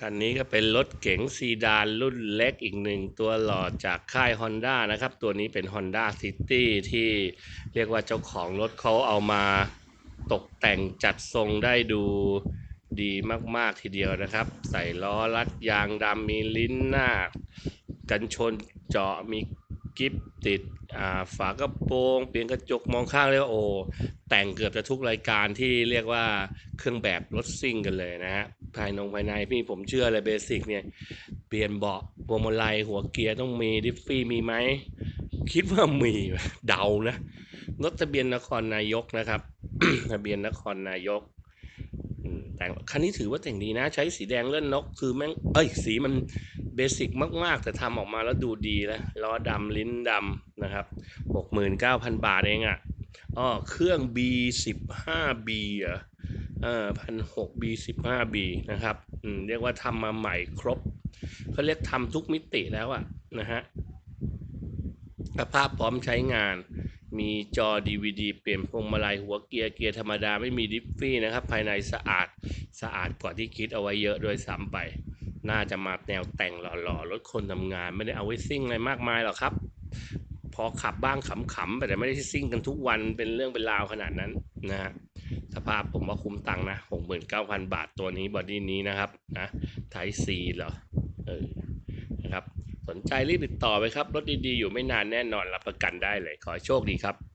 คันนี้ก็เป็นรถเก๋งซีดานรุ่นเล็กอีกหนึ่งตัวหล่อจากค่าย Honda นะครับ ตัวนี้เป็น Honda City ที่เรียกว่าเจ้าของรถเขาเอามาตกแต่งจัดทรงได้ดูดีมาก ๆ ทีเดียวนะครับ ใส่ล้อรัดยางดำมีลิ้นหน้า กันชนเจาะมี กิฟติดฝากระโปรงเปลี่ยนกระจกมองข้างเรียกว่าโอ แต่งเกือบจะทุกรายการที่เรียกว่าเครื่องแบบรถซิ่งกันเลยนะฮะภายนงภายในพี่ผมเชื่อเลยเบสิกเนี่ย เปลี่ยนเบาะพวงมาลัยหัวเกียร์ต้องมีดิฟฟี่มีไหม คิดว่ามีเดานะ รถทะเบียนนครนายกนะครับ ทะเบียนนครนายกแต่งคันนี้ถือว่าแต่งดีนะ ใช้สีแดงเลื่อนนก คือแม่งเอ้ยสีมัน เบสิกมาก ๆ แต่ทำออกมาแล้วดูดีแล้วล้อดำลิ้นดำนะครับหกหมื่นเก้าพันบาทเองอะ่ะอ้อเครื่อง B สิบห้า B เหรอเออพันหก B สิบห้า B นะครับอืมเรียกว่าทำมาใหม่ครบเขาเรียกทำทุกมิติแล้วอะ่ะนะฮะสภาพพร้อมใช้งานมีจอ DVD เปลี่ยนพวงมาลัยหัวเกียร์เกียร์ธรรมดาไม่มีดิฟฟี่นะครับ ภายในสะอาดสะอาดกว่าที่คิดเอาไว้เยอะโดยซ้ำไป น่าจะมาแนวแต่งหล่อๆรถคนทำงานไม่ได้เอาไว้ซิ่งอะไรมากมายหรอกครับ พอขับบ้างขำๆแต่ไม่ได้ซิ่งกันทุกวันเป็นเรื่องเป็นราวขนาดนั้นนะฮะสภาพผมว่าคุ้มตังค์นะ69,000บาทตัวนี้บอดี้นี้นะครับนะไทซีเหรอเออนะครับสนใจรีบติดต่อไปครับ รถดีๆ อยู่ไม่นานแน่นอนรับประกันได้เลย ขอโชคดีครับ